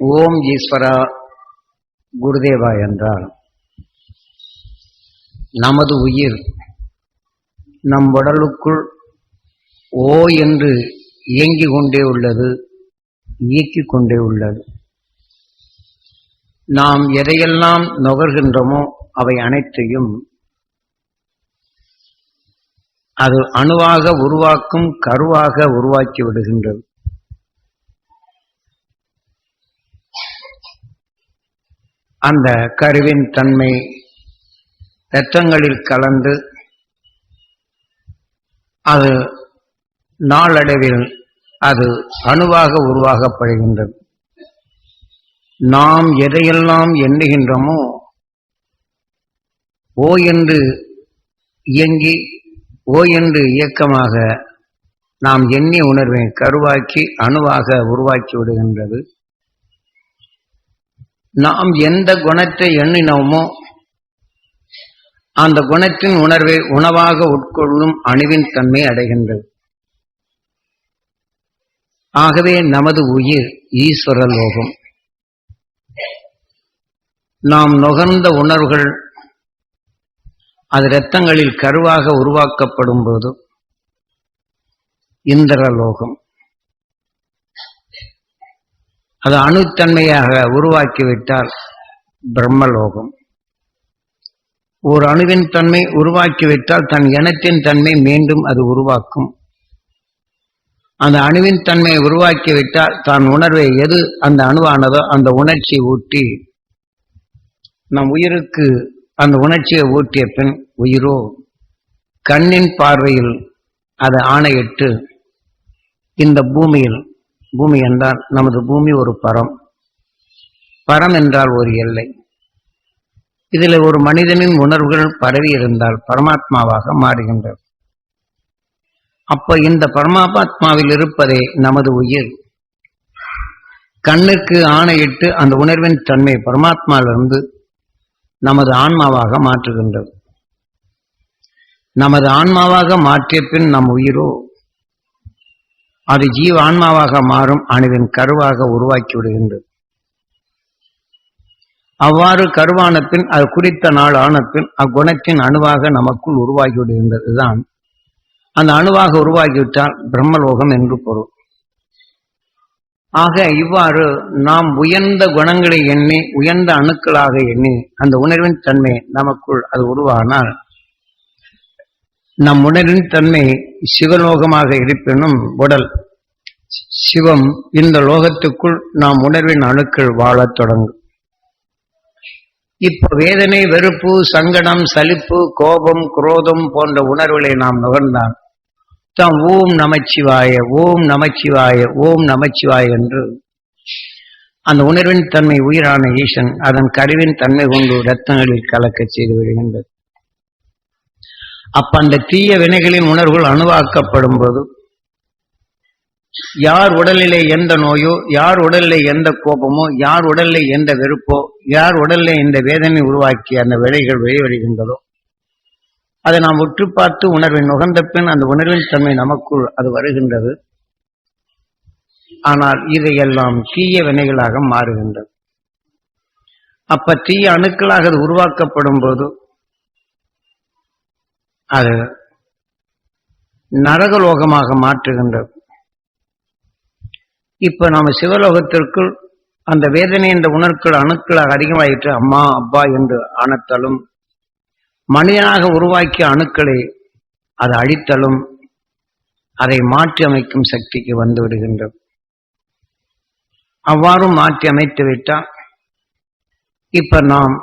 ஓம் ஈஸ்வரா குருதேவா என்றால் நமது உயிர் நம் உடலுக்குள் ஓ என்று இயங்கிக் கொண்டே உள்ளது இயக்கிக் கொண்டே உள்ளது. நாம் எதையெல்லாம் நுகர்கின்றோமோ அவை அனைத்தையும் அது அணுவாக உருவாக்கும் கருவாக உருவாக்கி விடுகின்றது. அந்த கருவின் தன்மை இரத்தங்களில் கலந்து அது நாளடைவில் அது அணுவாக உருவாகப்படுகின்றது. நாம் எதையெல்லாம் எண்ணுகின்றோமோ ஓ என்று இயங்கி ஓ என்று இயக்கமாக நாம் எண்ணி உணர்வை கருவாக்கி அணுவாக உருவாக்கி விடுகின்றது. நாம் எந்த குணத்தை எண்ணினோமோ அந்த குணத்தின் உணர்வை உணவாக உட்கொள்ளும் அணுவின் தன்மை அடைகின்றது. ஆகவே நமது உயிர் ஈஸ்வர லோகம். நாம் நுகர்ந்த உணர்வுகள் அது இரத்தங்களில் கருவாக உருவாக்கப்படும் போது இந்திரலோகம் அது அணுத்தன்மையாக உருவாக்கிவிட்டால் பிரம்மலோகம். ஒரு அணுவின் தன்மை உருவாக்கிவிட்டால் தன் இனத்தின் தன்மை மீண்டும் அது உருவாக்கும். அந்த அணுவின் தன்மையை உருவாக்கிவிட்டால் தான் உணர்வை எது அந்த அணுவானதோ அந்த உணர்ச்சி ஊட்டி நம் உயிருக்கு அந்த உணர்ச்சியை ஊட்டிய பின் உயிரோ கண்ணின் பார்வையில் அதை ஆணையிட்டு இந்த பூமியில் பூமி என்றால் நமது பூமி ஒரு பரம். பரம் என்றால் ஒரு எல்லை. இதில் ஒரு மனிதனின் உணர்வுகள் பரவி இருந்தால் பரமாத்மாவாக மாறுகின்றது அப்ப இந்த பரமாத்மாவில் இருப்பதே நமது உயிர். கண்ணுக்கு ஆணையிட்டு அந்த உணர்வின் தன்மை பரமாத்மாவிலிருந்து நமது ஆன்மாவாக மாற்றுகின்றது. நமது ஆன்மாவாக மாற்றிய பின் நம் உயிரோ அது ஜீவ ஆன்மாவாக மாறும் அணுவின் கருவாக உருவாக்கி விடுகின்றது. அவ்வாறு கருவானத்தின் அது குறித்த நாள் ஆன பின் அக்குணத்தின் அணுவாக நமக்குள் உருவாகி விடுகின்றதுதான் அந்த அணுவாக உருவாகிவிட்டால் பிரம்மலோகம் என்று பொருள். ஆக இவ்வாறு நாம் உயர்ந்த குணங்களை எண்ணி உயர்ந்த அணுக்களாக எண்ணி அந்த உணர்வின் தன்மை நமக்குள் அது உருவானால் நம் உணர்வின் தன்மை சிவலோகமாக இருப்பினும் உடல். சிவம் இந்த லோகத்துக்குள் நாம் உணர்வின் அணுக்கள் வாழத் தொடங்கும். இப்ப வேதனை வெறுப்பு சங்கடம் சலிப்பு கோபம் குரோதம் போன்ற உணர்வுகளை நாம் நுகர்ந்தான் தாம் ஓம் நமச்சிவாய ஓம் நமச்சிவாய ஓம் நமச்சிவாய என்று அந்த உணர்வின் தன்மை உயிரான ஈசன் அதன் கருவின் தன்மை கொண்டு ரத்தங்களில் கலக்க செய்து விடுகின்றது. அப்ப அந்த தீய வினைகளின் உணர்வுகள் அணுவாக்கப்படும் போது யார் உடலிலே எந்த நோயோ யார் உடலிலே எந்த கோபமோ யார் உடலிலே எந்த வெறுப்போ யார் உடலிலே இந்த வேதனை உருவாக்கி அந்த விலைகள் வெளிவருகின்றதோ அதை நாம் உற்று பார்த்து உணர்வை நுகர்ந்த பின் அந்த உணர்வின் தன்மை நமக்குள் அது வருகின்றது. ஆனால் இதையெல்லாம் தீய வினைகளாக மாறுகின்றது. அப்ப தீய அணுக்களாக அது உருவாக்கப்படும் போது அது நரகலோகமாக மாற்றுகின்றது. இப்ப நாம சிவலோகத்திற்குள் அந்த வேதனை என்ற உணர்க்கள் அணுக்களாக அதிகமாயிற்று. அம்மா அப்பா என்று ஆனத்தலும் மனிதனாக உருவாக்கிய அணுக்களை அது அழித்தலும் அதை மாற்றி அமைக்கும் சக்திக்கு வந்து விடுகின்றது. அவ்வாறு மாற்றி அமைத்து விட்டால் இப்ப நாம்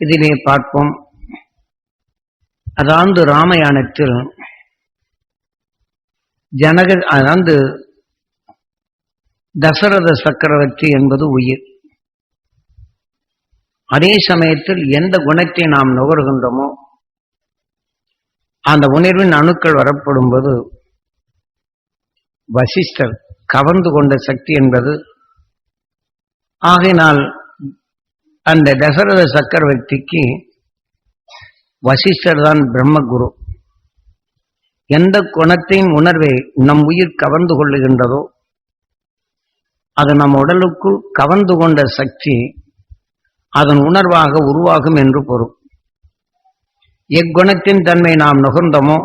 இதிலே பார்ப்போம். அதாவது ராமயானத்தில் ஜனக அதாவது தசரத சக்கரவர்த்தி என்பது உயிர். அதே சமயத்தில் எந்த குணத்தை நாம் நுகர்கின்றோமோ அந்த உணர்வின் அணுக்கள் வரப்படும் போது வசிஷ்டர் கவர்ந்து கொண்ட சக்தி என்பது ஆகையினால் அந்த தசரத சக்கரவர்த்திக்கு வசிஷ்டர் தான் பிரம்மகுரு. எந்த குணத்தின் உணர்வை நம் உயிர் கவர்ந்து கொள்ளுகின்றதோ அது நம் உடலுக்குள் கவர்ந்து கொண்ட சக்தி அதன் உணர்வாக உருவாகும் என்று பொருள். எக்குணத்தின் தன்மை நாம் நுகர்ந்தோமோ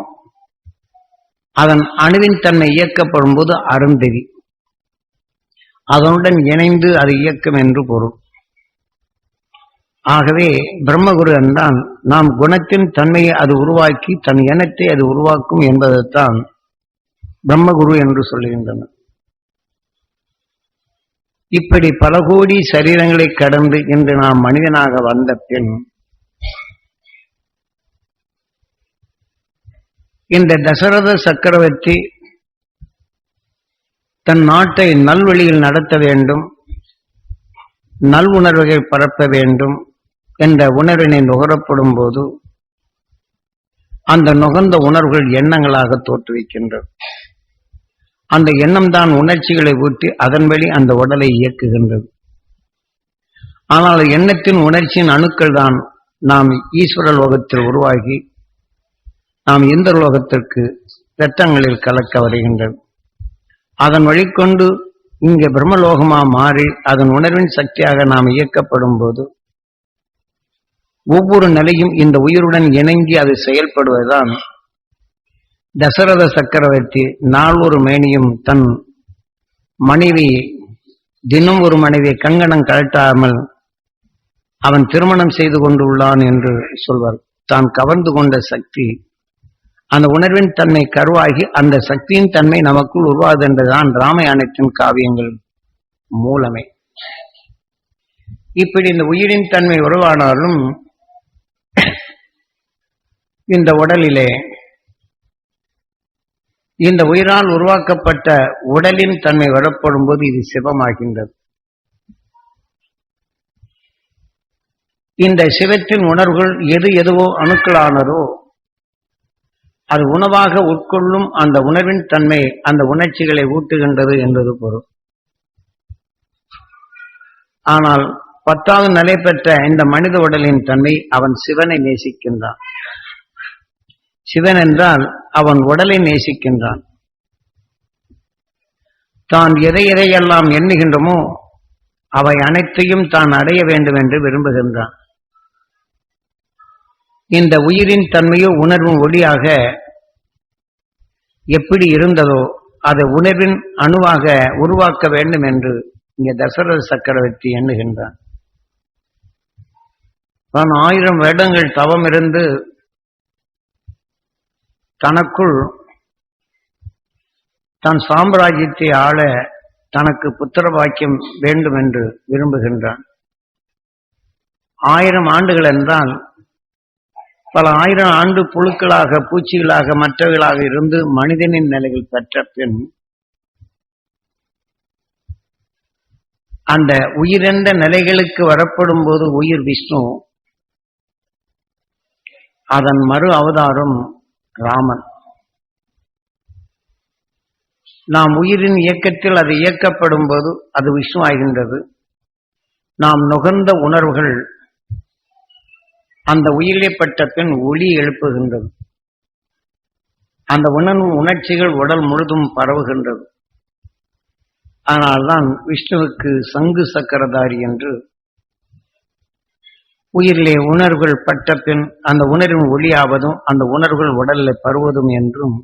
அதன் அணுவின் தன்மை இயக்கப்படும் போது அருந்தெறி அதனுடன் இணைந்து அது இயக்கம் என்று பொருள். ஆகவே பிரம்மகுரு என்றால் நாம் குணத்தின் தன்மையை அது உருவாக்கி தன் இனத்தை அது உருவாக்கும் என்பதைத்தான் பிரம்மகுரு என்று சொல்லுகின்றனர் இப்படி பல கோடி சரீரங்களை கடந்து இன்று நாம் மனிதனாக வந்த பின் இந்த தசரத சக்கரவர்த்தி தன் நாட்டை நல்வழியில் நடத்த வேண்டும் நல் உணர்வுகளை பரப்ப வேண்டும் என்ற உணர்வினை நுகரப்படும் போது அந்த நுகர்ந்த உணர்வுகள் எண்ணங்களாக தோற்றுவிக்கின்றது அந்த எண்ணம் தான் உணர்ச்சிகளை ஊட்டி அதன் வழி அந்த உடலை இயக்குகின்றது. ஆனால் எண்ணத்தின் உணர்ச்சியின் அணுக்கள் தான் நாம் ஈஸ்வர லோகத்தில் உருவாகி நாம் இந்த லோகத்திற்கு ரத்தங்களில் கலக்க வருகின்றது. அதன் வழிகொண்டு இங்கே பிரம்மலோகமா மாறி அதன் உணர்வின் சக்தியாக நாம் இயக்கப்படும் போது ஒவ்வொரு நிலையும் இந்த உயிருடன் இணங்கி அது செயல்படுவதுதான் தசரத சக்கரவர்த்தி நாள் ஒரு மேனியும் தன் மனைவி தினம் ஒரு மனைவி கங்கணம் கழட்டாமல் அவன் திருமணம் செய்து கொண்டுள்ளான் என்று சொல்வார். தான் கவர்ந்து கொண்ட சக்தி. அந்த உணர்வின் தன்மை கருவாகி அந்த சக்தியின் தன்மை நமக்குள் உருவாது என்றுதான் ராமாயணத்தின் காவியங்கள் மூலமே. இப்படி இந்த உயிரின் தன்மை உருவானாலும் இந்த உடலிலே இந்த உயிரால் உருவாக்கப்பட்ட உடலின் தன்மை வரப்படும் போது இது சிவமாகின்றது. இந்த சிவத்தின் உணர்வுகள் எது எதுவோ அணுக்களானதோ அது உணவாக உட்கொள்ளும் அந்த உணர்வின் தன்மை அந்த உணர்ச்சிகளை ஊட்டுகின்றது என்பது பொருள். ஆனால் பத்தாவது நிலை பெற்ற இந்த மனித உடலின் தன்மை அவன் சிவனை நேசிக்கின்றான். சிவன் என்றால் அவன் உடலை நேசிக்கின்றான். தான் எதை எதையெல்லாம் எண்ணுகின்றமோ அவை அனைத்தையும் தான் அடைய வேண்டும் என்று விரும்புகின்றான். இந்த உயிரின் தன்மையோ உணர்வும் ஒளியாக எப்படி இருந்ததோ அதை உணர்வின் அணுவாக உருவாக்க வேண்டும் என்று இங்கே தசரத சக்கரவர்த்தி எண்ணுகின்றான். தான் ஆயிரம் வருடங்கள் தவம் இருந்து தனக்குள் தன் சாம்ராஜ்யத்தை ஆள தனக்கு புத்திர பாக்கியம் வேண்டும் என்று விரும்புகின்றான். ஆயிரம் ஆண்டுகள் என்றால் பல ஆயிரம் ஆண்டு புழுக்களாக பூச்சிகளாக மற்றவர்களாக இருந்து மனிதனின் நிலையில் பெற்ற பின் அந்த உயிரெந்த நிலைகளுக்கு வரப்படும் போது உயிர் விஷ்ணு அதன் மறு அவதாரம் ராமன். நாம் உயிரின் இயக்கத்தில் அது இயக்கப்படும் போது அது விஷ்ணு ஆகின்றது நாம் நுகர்ந்த உணர்வுகள் அந்த உயிரிழப்பட்ட பின் ஒளி எழுப்புகின்றது. அந்த உணர்வு உணர்ச்சிகள் உடல் முழுதும் பரவுகின்றது. அதனால்தான் விஷ்ணுவுக்கு சங்கு சக்கரதாரி என்று உயிரிலே உணர்வுகள் பட்ட பின் அந்த உணர்வின் ஒளியாவதும் அந்த உணர்வுகள் உடலில் பருவதும் என்றும்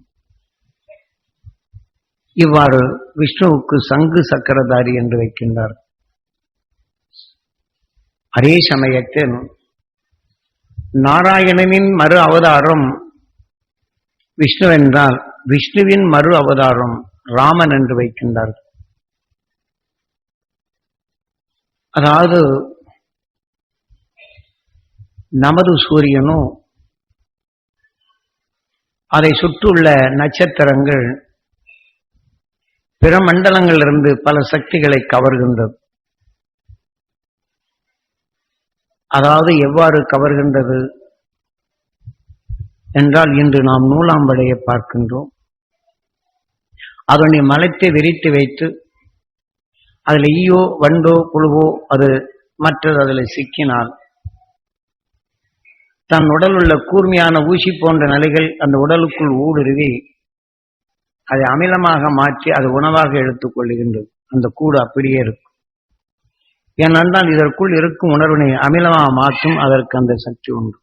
இவ்வாறு விஷ்ணுவுக்கு சங்கு சக்கரதாரி என்று வைக்கின்றார். அதே சமயத்தில் நாராயணனின் மறு அவதாரம் விஷ்ணு என்றால் விஷ்ணுவின் மறு அவதாரம் ராமன் என்று வைக்கின்றார் அதாவது நமது சூரியனும் அதை சுற்றியுள்ள நட்சத்திரங்கள் பிற மண்டலங்களிலிருந்து பல சக்திகளை கவர்கின்றது. அதாவது எவ்வாறு கவர்கின்றது என்றால் இன்று நாம் நூலாம்படையை பார்க்கின்றோம். அதனை மலைத்து விரித்து வைத்து அதில் ஈயோ வண்டோ புழுவோ அது மற்றது அதில் சிக்கினால் தன் உடல் உள்ள கூர்மையான ஊசி போன்ற நிலைகள் அந்த உடலுக்குள் ஊடுருவி அதை அமிலமாக மாற்றி அது உணவாக எடுத்துக் கொள்ளுகின்றது அந்த கூடு அப்படியே இருக்கும். ஏனென்றால் இதற்குள் இருக்கும் உணர்வினை அமிலமாக மாற்றும் அதற்கு அந்த சக்தி உண்டு.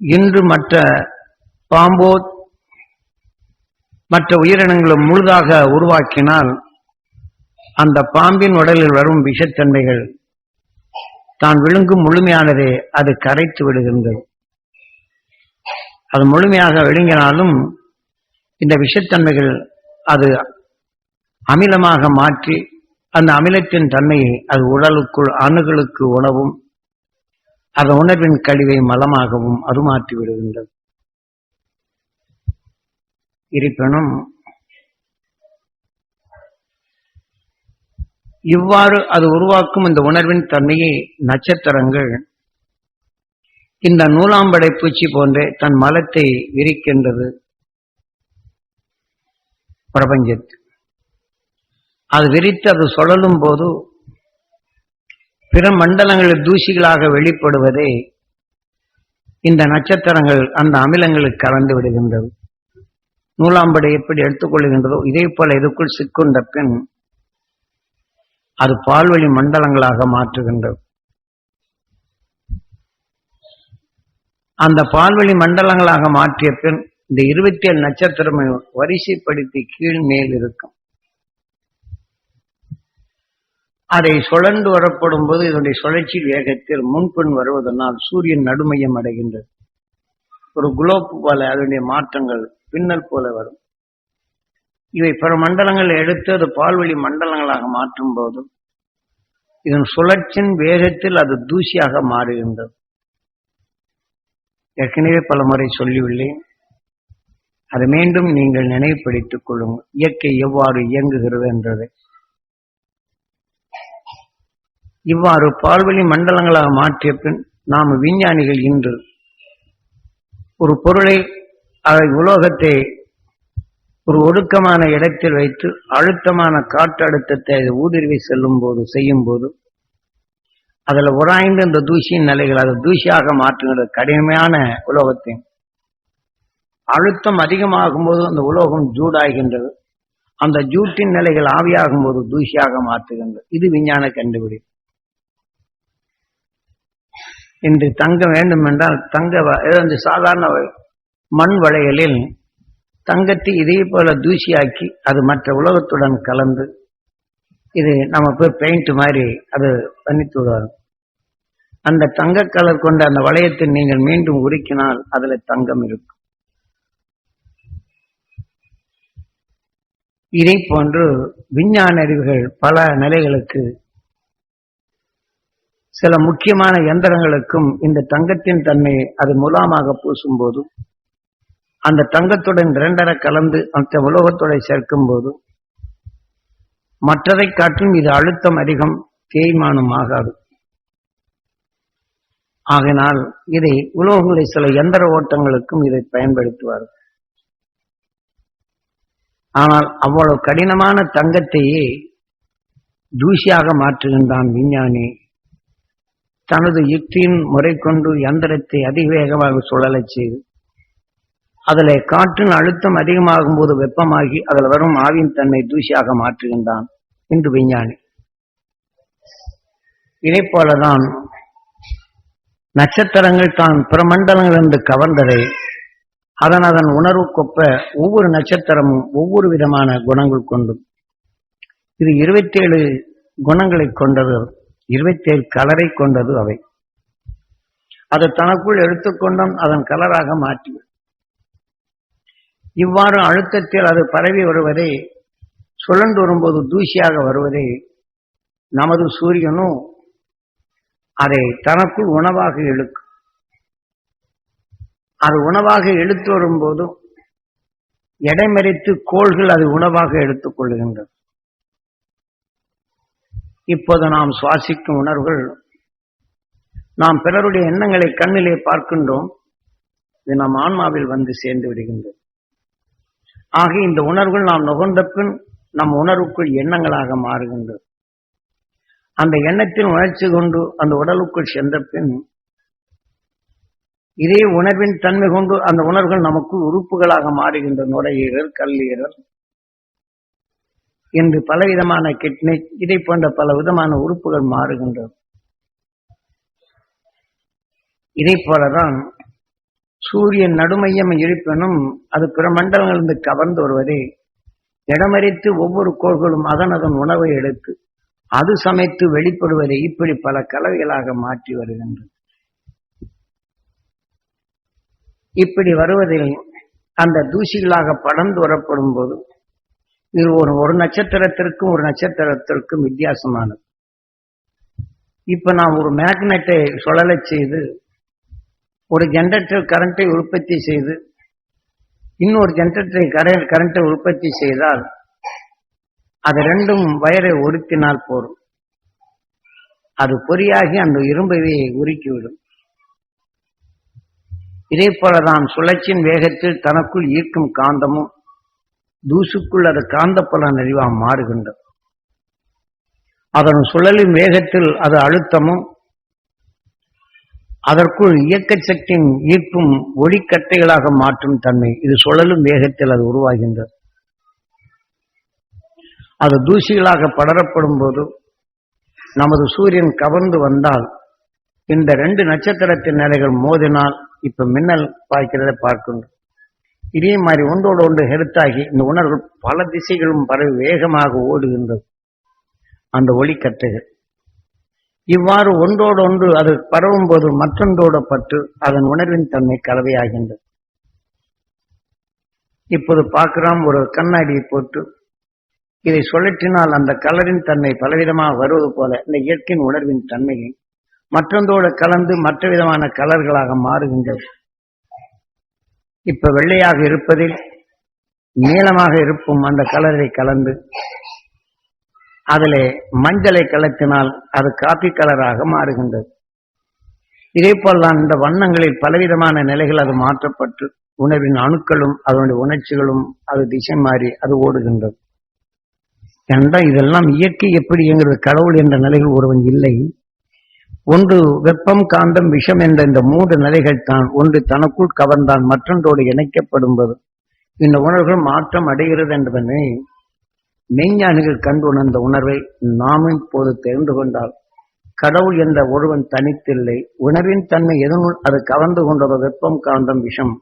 இன்று மற்ற பாம்போ மற்ற உயிரினங்களும் முழுதாக உருவாக்கினால் அந்த பாம்பின் உடலில் வரும் விஷத்தன்மைகள் தான் விழுங்கும் முழுமையானதே அது கரைத்து விடுகின்றது. அது முழுமையாக விழுங்கினாலும் இந்த விஷத்தன்மைகள் அது அமிலமாக மாற்றி அந்த அமிலத்தின் தன்மையை அது உடலுக்குள் அணுகளுக்கு உணவும் அந்த உணர்வின் கழிவை மலமாகவும் அது மாற்றி விடுகின்றது இருப்பினும் இவ்வாறு அது உருவாக்கும் இந்த உணர்வின் தன்மையை நட்சத்திரங்கள் இந்த நூலாம்படை பூச்சி போன்றே தன் மலத்தை விரிக்கின்றது. பிரபஞ்சத்து. அது விரித்து அது சுழலும் போது பிற மண்டலங்களில் தூசிகளாக வெளிப்படுவதே இந்த நட்சத்திரங்கள் அந்த அமிலங்களுக்கு கலந்து விடுகின்றது. நூலாம்படை எப்படி எடுத்துக்கொள்கின்றதோ இதே போல இதுக்குள் சிக்குண்ட பின் அது பால்வழி மண்டலங்களாக மாற்றுகின்றது. அந்த பால்வழி மண்டலங்களாக மாற்றிய பின் இந்த இருபத்தி ஏழு நட்சத்திரம் வரிசைப்படுத்தி கீழ் மேல் இருக்கும். அதை சுழன்று வரப்படும் போது இதனுடைய சுழற்சி வேகத்தில் முன்பின் வருவதனால் சூரியன் நடுமையம் அடைகின்றது. ஒரு குலோப் போல அதனுடைய மாற்றங்கள் பின்னல் போல வரும். இவை பிற மண்டலங்களை எடுத்து அது பால்வழி மண்டலங்களாக மாற்றும் போது இதன் சுழற்சியின் வேகத்தில் அது தூசியாக மாறுகின்றது. ஏற்கனவே பல முறை சொல்லியுள்ளேன். அதை மீண்டும் நீங்கள் நினைவுபடுத்திக் கொள்ளுங்கள். இயற்கை எவ்வாறு இயங்குகிறது என்றது. இவ்வாறு பால்வழி மண்டலங்களாக மாற்றிய பின் நாம் விஞ்ஞானிகள் இன்று ஒரு பொருளை அதை உலோகத்தை ஒரு ஒடுக்கமான இடத்தில் வைத்து அழுத்தமான காற்று அழுத்தத்தை அது ஊடுருவி செல்லும் போது செய்யும் போது அதில் உராய்ந்து இந்த தூசியின் நிலைகள் அதை தூசியாக மாற்றுகிற கடுமையான உலோகத்தை. அழுத்தம் அதிகமாகும் போது அந்த உலோகம் ஜூடாகின்றது அந்த ஜூட்டின் நிலைகள் ஆவியாகும் போது தூசியாக மாற்றுகின்றது. இது விஞ்ஞான கண்டுபிடி. இன்று தங்கம் வேண்டும் என்றால் தங்க வ- இந்த சாதாரண மண் வளையலில் தங்கத்தை இதே போல தூசியாக்கி அது மற்ற உலகத்துடன் கலந்து இது நம்ம போய் பெயிண்ட் மாதிரி அது பண்ணித்து விடுவாங்க அந்த தங்க கலர் கொண்ட அந்த வளையத்தை நீங்கள் மீண்டும் உருக்கினால் அதுல தங்கம் இருக்கும். இதை போன்று விஞ்ஞான அறிவுகள் பல நிலைகளுக்கு சில முக்கியமான எந்திரங்களுக்கும் இந்த தங்கத்தின் தன்மையை அது முலாமாக பூசும் போது அந்த தங்கத்துடன் இரண்டரை கலந்து மற்ற உலோகத்தோட சேர்க்கும் போது மற்றதை காட்டிலும் இது அழுத்தம் அதிகம் தேய்மானம் ஆகாது. ஆகினால் இதை உலோகங்களை சில எந்திர ஓட்டங்களுக்கும் இதை பயன்படுத்துவார்கள் ஆனால் அவ்வளவு கடினமான தங்கத்தையே தூசியாக மாற்றுகின்றான் விஞ்ஞானி. தனது யுக்தியின் முறை கொண்டு எந்திரத்தை அதிவேகமாக சுழலச் செய்து அதில் காற்றின் அழுத்தம் அதிகமாகும் போது வெப்பமாகி அதில் வரும் ஆவியின் தன்மை தூசியாக மாற்றுகின்றான் இன்று விஞ்ஞானி. இதை போலதான் நட்சத்திரங்கள் தான் பிற மண்டலங்கள் என்று கவர்ந்ததை அதன் அதன் உணர்வுக்கொப்ப ஒவ்வொரு நட்சத்திரமும் ஒவ்வொரு விதமான குணங்கள் கொண்டும். இது இருபத்தேழு குணங்களை கொண்டது இருபத்தேழு கலரை கொண்டது அவை. அதை தனக்குள் எடுத்துக்கொண்டும் அதன் கலராக மாற்றிவிடும். இவ்வாறு அழுத்தத்தில் அது பரவி வருவதை சுழன்று வரும்போது தூசியாக வருவதை நமது சூரியனும் அதை தனக்குள் உணவாக இழுக்கும் அது உணவாக இழுத்து வரும்போதும் எடைமறித்து கோள்கள் அது உணவாக எடுத்துக் கொள்கின்றது இப்போது நாம் சுவாசிக்கும் உணர்வுகள் நாம் பிறருடைய எண்ணங்களை கண்ணிலே பார்க்கின்றோம் இது நம் ஆன்மாவில் வந்து சேர்ந்து விடுகின்றது. ஆக இந்த உணர்வுகள் நாம் நுகர்ந்த பின் நம் உணர்வுக்குள் எண்ணங்களாக மாறுகின்றது அந்த எண்ணத்தின் உணர்ச்சி கொண்டு அந்த உடலுக்குள் சென்ற பின் இதே உணர்வின் தன்மை கொண்டு அந்த உணர்வுகள் நமக்கு உறுப்புகளாக மாறுகின்ற நுரையீரல் கல்லீரல் என்று பலவிதமான கிட்னி இதை போன்ற பல விதமான உறுப்புகள் மாறுகின்றது இதை போலதான் சூரியன் நடுமையம் இருப்பினும் அது பிற மண்டலங்களிலிருந்து கவர்ந்து வருவதே இடமறித்து ஒவ்வொரு கோள்களும் அதன் அதன் உணவை எடுத்து அது சமைத்து வெளிப்படுவதை இப்படி பல கலவைகளாக மாற்றி வருகின்றது இப்படி வருவதில் அந்த தூசிகளாக படர்ந்து வரப்படும் போது இது ஒரு ஒரு நட்சத்திரத்திற்கும் ஒரு நட்சத்திரத்திற்கும் வித்தியாசமானது. இப்ப நான் ஒரு மேக்னெட்டை சுழலை செய்து ஒரு ஜென்ரேட்டர் கரண்ட்டை உற்பத்தி செய்து இன்னொரு ஜென்ரேட்டரை கரை கரண்ட்டை உற்பத்தி செய்தால் அது ரெண்டும் வயரை ஒடுக்கினால் போரும். அது பொறியாகி அந்த இரும்பையை உருக்கிவிடும். இதே போலதான் சுழற்சியின் வேகத்தில் தனக்குள் ஈர்க்கும் காந்தமும் தூசுக்குள் அது காந்தப்புல அறிவா மாறுகின்றது. அதன் சுழலின் வேகத்தில் அது அழுத்தமும் அதற்குள் இயக்க சக்தியின் ஈர்ப்பும் ஒளிக்கட்டைகளாக மாற்றும் தன்மை. இது சுழலும் வேகத்தில் அது உருவாகின்றது. அது தூசிகளாக படரப்படும் போது நமது சூரியன் கவர்ந்து வந்தால் இந்த ரெண்டு நட்சத்திரத்தின் நிலைகள் மோதினால் இப்ப மின்னல் பாய்க்கிறதை பார்க்கின்றோம். இதே மாதிரி ஒன்றோடு ஒன்று ஹெருத்தாகி இந்த உணர்வு பல திசைகளும் பரவி வேகமாக ஓடுகின்றது. அந்த ஒளிக்கட்டைகள் இவ்வாறு ஒன்றோடு ஒன்று அது பரவும் போது மற்றொன்றோடு பற்று அதன் உணர்வின் தன்மை கலவையாகின்றது. இப்போது பார்க்கிறோம் ஒரு கண்ணாடியை போட்டு இதை சுழற்றினால் அந்த கலரின் தன்மை பலவிதமாக வருவது போல இந்த இயற்கையின் உணர்வின் தன்மையை மற்றொன்றோடு கலந்து மற்ற விதமான கலர்களாக மாறுகின்றது. இப்ப வெள்ளையாக இருப்பதில் நீளமாக இருக்கும் அந்த கலரை கலந்து அதிலே மஞ்சளை கலத்தினால் அது காப்பி கலராக மாறுகின்றது. இதே போல்தான் இந்த வண்ணங்களில் பலவிதமான நிலைகள் அது மாற்றப்பட்டு உணவின் அணுக்களும் அதனுடைய உணர்ச்சிகளும் அது திசை மாறி அது ஓடுகின்றது. ஏன்னா இதெல்லாம் இயற்கை எப்படி என்கிறது கடவுள் என்ற நிலையில் ஒருவன் இல்லை. ஒன்று வெப்பம் காந்தம் விஷம் என்ற இந்த மூன்று நிலைகள் தான். ஒன்று தனக்குள் கவர்ந்தான் மற்றொன்றோடு இணைக்கப்படும்போது. இந்த உணர்வுகள் மாற்றம் அடைகிறது என்பதனை மெய்ஞானிகள் கண்டு உணர்ந்த உணர்வை நாமும் இப்போது தெரிந்து கொண்டால் கடவுள் என்ற ஒருவன் தனித்தில்லை உணர்வின் தன்மை எதனுள் அது கவர்ந்து கொண்டதோ வெப்பம் காந்தம் விஷம்.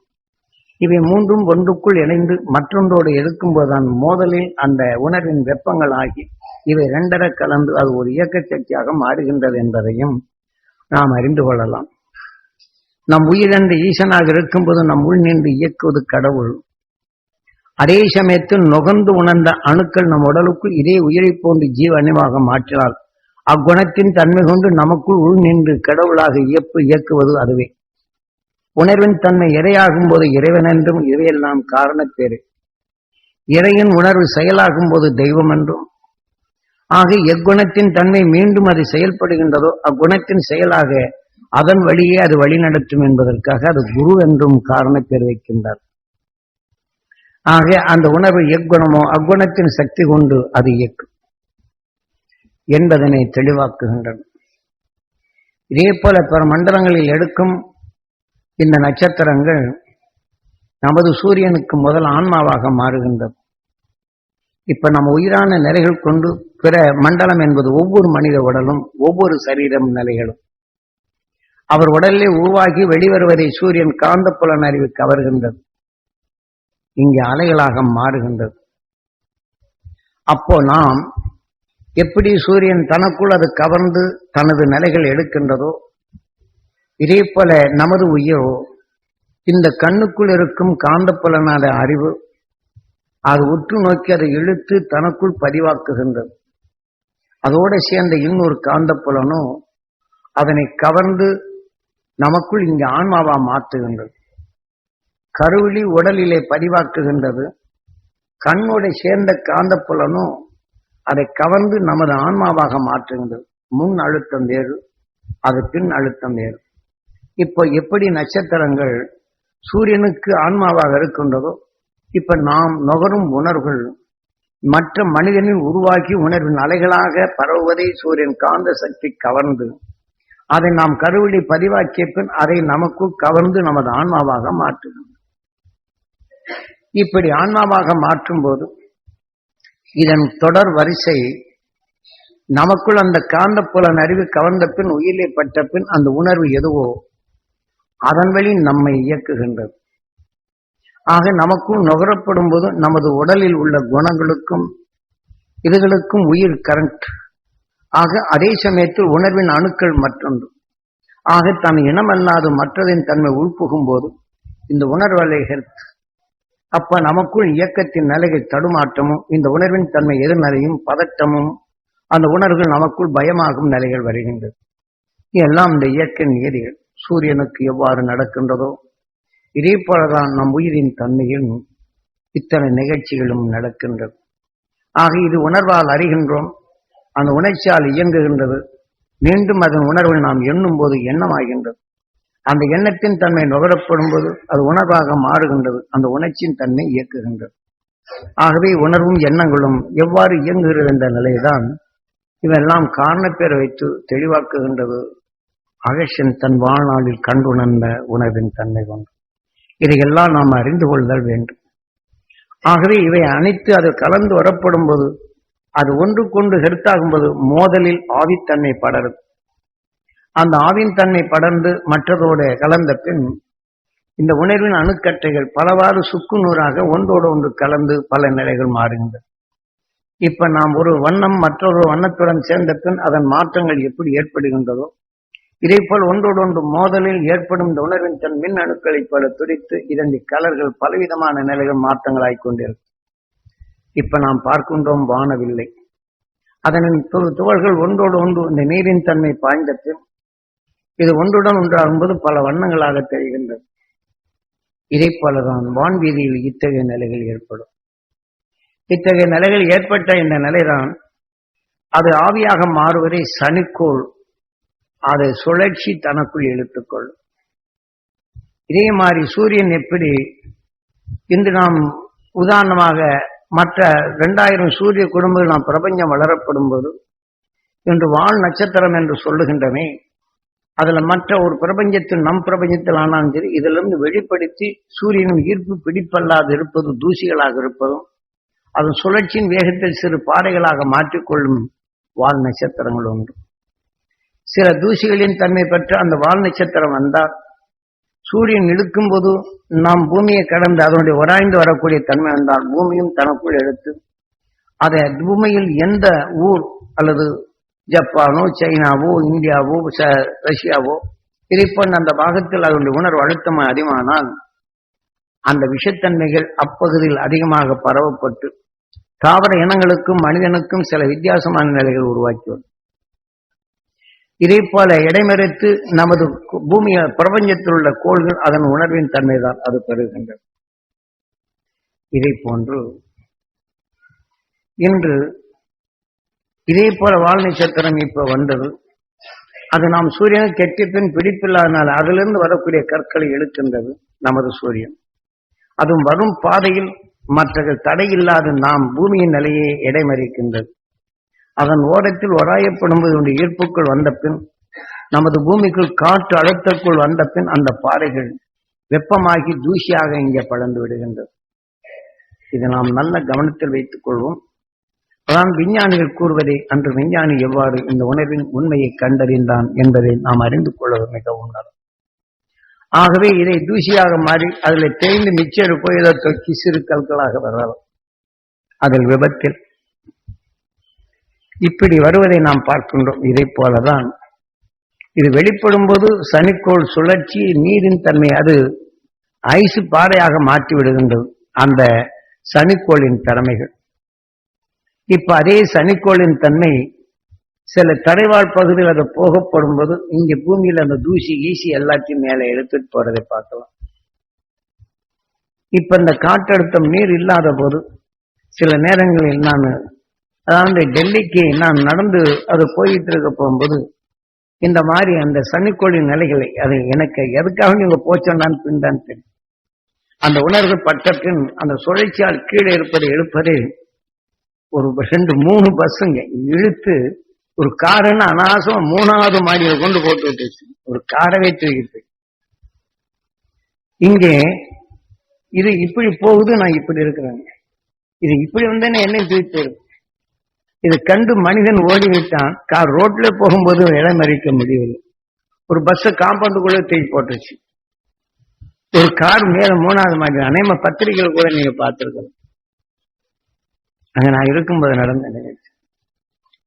இவை மூன்றும் ஒன்றுக்குள் இணைந்து மற்றொன்றோடு எடுக்கும்போதுதான் மோதலில் அந்த உணர்வின் வெப்பங்கள் ஆகி இவை இரண்டர கலந்து அது ஒரு இயக்க சக்தியாக மாறுகின்றது என்பதையும் நாம் அறிந்து கொள்ளலாம். நம் உயிரென்று ஈசனாக இருக்கும்போது நம் உள் நின்று இயக்குவது கடவுள். அதே சமயத்தில் நுகர்ந்து உணர்ந்த அணுக்கள் நம் உடலுக்குள் இதே உயிரை போன்று ஜீவ அணிவாக மாற்றினால் அக்குணத்தின் தன்மை கொண்டு நமக்குள் உள் நின்று கடவுளாக இயப்பு இயக்குவது அதுவே. உணர்வின் தன்மை இறையாகும் போது இறைவன் என்றும் இவையெல்லாம் காரணப்பேறு. இறையின் உணர்வு செயலாகும் போது தெய்வம் என்றும் ஆக எக்குணத்தின் தன்மை மீண்டும் அது செயல்படுகின்றதோ அக்குணத்தின் செயலாக அதன் வழியே அது வழிநடத்தும் என்பதற்காக அது குரு என்றும் காரணப்பேர் வைக்கின்றார். ஆக அந்த உணர்வு எக்குணமோ அக்குணத்தின் சக்தி கொண்டு அது இயக்கும். என்பதனை தெளிவாக்குகின்றன. இதே போல பிற மண்டலங்களில் எடுக்கும் இந்த நட்சத்திரங்கள் நமது சூரியனுக்கு முதல் ஆன்மாவாக மாறுகின்றது இப்ப நம்ம உயிரான நிலைகள் கொண்டு பிற மண்டலம் என்பது ஒவ்வொரு மனித உடலும் ஒவ்வொரு சரீரம் நிலைகளும். அவர் உடலில் உருவாகி வெளிவருவதை சூரியன் காந்தப்புலன் அறிவு கவர்கின்றது. இங்கே அலைகளாக மாறுகின்றது. அப்போ நாம் எப்படி சூரியன் தனக்குள் அது கவர்ந்து தனது நிலைகள் எடுக்கின்றதோ இதே போல நமது உயிரோ இந்த கண்ணுக்குள் இருக்கும் காந்தப்புலனாத அறிவு அது உற்று நோக்கி அதை இழுத்து தனக்குள் பதிவாக்குகின்றது. அதோடு சேர்ந்த இன்னொரு காந்தப்புலனும் அதனை கவர்ந்து நமக்குள் இங்கு ஆன்மாவா மாற்றுகின்றது. கருவிழி உடலிலே பதிவாக்குகின்றது. கண்ணோட சேர்ந்த காந்தப்புலனும் அதை கவர்ந்து நமது ஆன்மாவாக மாற்றுகின்றது. முன் அழுத்தம் வேறு அது பின் அழுத்தம் வேறு. இப்போ எப்படி நட்சத்திரங்கள் சூரியனுக்கு ஆன்மாவாக இருக்கின்றதோ இப்ப நாம் நுகரும் உணர்வுகள் மற்ற மனிதனின் உருவாக்கி உணர்வின் அலைகளாக பரவுவதை சூரியன் காந்த சக்தி கவர்ந்து அதை நாம் கருவிழி பதிவாக்கிய பின் அதை நமக்குள் கவர்ந்து நமது ஆன்மாவாக மாற்றுகிறோம் இப்படி ஆன்மாவாக மாற்றும் போது இதன் தொடர் வரிசை நமக்குள் அந்த காந்த புலன் அறிவு கவர்ந்த பின் உயிரிலே பட்ட பின் அந்த உணர்வு எதுவோ அதன் வழி நம்மை இயக்குகின்றது. ஆக நமக்கும் நுகரப்படும் போது நமது உடலில் உள்ள குணங்களுக்கும் இதுகளுக்கும் உயிர் கரண்ட் ஆக அதே சமயத்தில் உணர்வின் அணுக்கள் மற்றொன்று. ஆக தன் இனமல்லாது மற்றதின் தன்மை உள்புகும் போது இந்த உணர்வலைகள் அப்ப நமக்குள் இயக்கத்தின் நிலைகள் தடுமாற்றமும் இந்த உணர்வின் தன்மை எதிர்நிலையும் பதட்டமும் அந்த உணர்வுகள் நமக்குள் பயமாகும் நிலைகள் வருகின்றது. எல்லாம் இந்த இயற்கை நியதிகள் சூரியனுக்கு எவ்வாறு நடக்கின்றதோ இதே போலதான் நம் உயிரின் தன்மையில் இத்தனை நிகழ்ச்சிகளும் நடக்கின்றது. ஆக இது உணர்வால் அறிகின்றோம் அந்த உணர்ச்சியால் இயங்குகின்றது. மீண்டும் அதன் உணர்வை நாம் எண்ணும் போது எண்ணமாகின்றது. அந்த எண்ணத்தின் தன்மை நுகரப்படும் போது அது உணர்வாக மாறுகின்றது. அந்த உணர்ச்சியின் தன்மை இயக்குகின்றது. ஆகவே உணர்வும் எண்ணங்களும் எவ்வாறு இயங்குகிறது என்ற நிலைதான் இவெல்லாம் காரணப்பேர் வைத்து தெளிவாக்குகின்றது. அகஷன் தன் வாழ்நாளில் கண்டுணர்ந்த உணர்வின் தன்மை ஒன்று இதையெல்லாம் நாம் அறிந்து கொள்தல் வேண்டும். ஆகவே இவை அனைத்து அது கலந்து வரப்படும் போது அது ஒன்று கொண்டு ஹெர்த்தாகும் போது மோதலில் ஆவித்தன்மை படருது அந்த ஆவின் தன்மை படர்ந்து மற்றதோடு கலந்த பின் இந்த உணர்வின் அணுக்கட்டைகள் பலவாறு சுக்கு நூறாக ஒன்றோடு ஒன்று கலந்து பல நிலைகள் மாறுகின்றன. இப்ப நாம் ஒரு வண்ணம் மற்றொரு வண்ணத்துடன் சேர்ந்த பின் அதன் மாற்றங்கள் எப்படி ஏற்படுகின்றதோ இதேபோல் போல் மோதலில் ஏற்படும் இந்த உணர்வின் தன் மின் அணுக்களை பல துடித்து இதன் கலர்கள் பலவிதமான நிலைகள் மாற்றங்களாய் கொண்டிருக்கும். இப்ப நாம் பார்க்கின்றோம் வானவில்லை. அதனின் துகள்கள் ஒன்றோடு ஒன்று இந்த நீரின் தன்மை பாய்ந்த பின் இது ஒன்றுடன் ஒன்றாகும்போது பல வண்ணங்களாக தெரிகின்றது. இதை போலதான் வான்வீதியில் இத்தகைய நிலைகள் ஏற்படும். இத்தகைய நிலைகள் ஏற்பட்ட இந்த நிலைதான் அது ஆவியாக மாறுவதை சனிக்கோள் அதை சுழற்சி தனக்குள் இழுத்துக்கொள்ளும். இதே மாதிரி சூரியன் எப்படி இன்று நாம் உதாரணமாக மற்ற இரண்டாயிரம் சூரிய குடும்பங்கள் நாம் பிரபஞ்சம் வளரப்படும் போது இன்று வால் நட்சத்திரம் என்று சொல்லுகின்றமே அதுல மற்ற ஒரு பிரபஞ்சத்தில் நம் பிரபஞ்சத்தில் ஆனாலும் சரி இதிலிருந்து வெளிப்படுத்தி சூரியனின் ஈர்ப்பு பிடிப்பல்லாது இருப்பது தூசிகளாக இருப்பதும் அதன் சுழற்சியின் வேகத்தில் சிறு பாறைகளாக மாற்றிக்கொள்ளும் வால் நட்சத்திரங்கள் உண்டு. சில தூசிகளின் தன்மை பெற்ற அந்த வால் நட்சத்திரம் வந்தால் சூரியன் இழுக்கும் போது நாம் பூமியை கடந்து அதனுடைய உராய்ந்து வரக்கூடிய தன்மை வந்தால் பூமியும் தனக்குள் எடுத்து அதை பூமியில் எந்த ஊர் அல்லது ஜப்பானோ சைனாவோ இந்தியாவோ ச- ரஷ்யாவோ. இதை அந்த பாகத்தில் அதனுடைய உணர்வு அழுத்தம் அதிகமானால் அந்த விஷத்தன்மைகள் அப்பகுதியில் அதிகமாக பரவப்பட்டு தாவர இனங்களுக்கும் மனிதனுக்கும் சில வித்தியாசமான நிலைகள் உருவாக்கியது வரும் இதே போல இடைமறித்து நமது பூமிய பிரபஞ்சத்தில் உள்ள கோள்கள் அதன் உணர்வின் தன்மைதான் அது பெறுகின்றது. இதை போன்று இன்று இதே போல வால் நட்சத்திரம் இப்ப வந்தது. அது நாம் சூரியனை கெட்டிய பின் பிடிப்பில்லாதனால் அதிலிருந்து வரக்கூடிய கற்களை எழுக்கின்றது நமது சூரியன். அதுவும் வரும் பாதையில் மற்ற தடையில்லாத நாம் பூமியின் நிலையை இடைமறிக்கின்றது. அதன் ஓரத்தில் ஒராயப்படும்போது ஈர்ப்புக்குள் வந்த பின் நமது பூமிக்குள் காற்று அழுத்தக்குள் வந்த பின் அந்த பாறைகள் வெப்பமாகி தூசியாக இங்கே பழந்து விடுகின்றது. இதை நாம் நல்ல கவனத்தில் வைத்துக் கொள்வோம். அதான் விஞ்ஞானிகள் கூறுவதை அன்று விஞ்ஞானி எவ்வாறு இந்த உணர்வின் உண்மையை கண்டறிந்தான் என்பதை நாம் அறிந்து கொள்வது மிகவும் நல்லது. ஆகவே இதை தூசியாக மாறி அதில் தேய்ந்து மிச்சர் போய் இதை தொக்கி சிறு கற்களாக வரலாம் அதில் விபத்தில். இப்படி வருவதை நாம் பார்க்கின்றோம். இதை போலதான் இது வெளிப்படும் போது சனிக்கோள் சுழற்சி நீரின் தன்மை அது ஐசு பாறையாக மாற்றி விடுகின்றது அந்த சனிக்கோளின் திறமைகள். இப்ப அதே சனிக்கோளின் தன்மை சில தடைவாழ் பகுதியில் அது போகப்படும் போது இங்க பூமியில் அந்த தூசி ஈசி எல்லாத்தையும் மேலே எடுத்துட்டு போறதை பார்க்கலாம். இப்ப இந்த காற்றழுத்தம் நீர் இல்லாத போது சில நேரங்களில் நான் அதாவது டெல்லிக்கு நான் நடந்து அது போயிட்டு இருக்க போகும்போது இந்த மாதிரி அந்த சனிக்கோளின் நிலைகளை அது எனக்கு எதுக்காக நீங்க போச்சோண்டான்னு பின்தான் தெரியும். அந்த உணர்வு பட்ட பின் அந்த சுழற்சியால் கீழே இருப்பதை எழுப்பதே ஒரு ரெண்டு மூணு பஸ்ஸுங்க. இழுத்து ஒரு காருன்னு அனாசமா மூணாவது மாடியில கொண்டு போட்டு விட்டுச்சு ஒரு காரவே தூக்கிட்டு இங்கே இது இப்படி போகுது நான் இப்படி இருக்கிறேங்க. இது இப்படி வந்தேன்னு என்ன தூக்கிட்டு போயிருக்கு இதை கண்டு மனிதன் ஓடி விட்டான் கார் ரோட்ல போகும்போது இடமறிக்க மறிக்க முடியவில்லை. ஒரு பஸ் காம்பவுண்டுக்குள்ள தூக்கி போட்டுருச்சு. ஒரு கார் மேல மூணாவது மாடி அனைம பத்திரிகைகள் கூட நீங்க பார்த்திருக்கலாம். அங்க நான் இருக்கும்போது நடந்த நிகழ்ச்சி.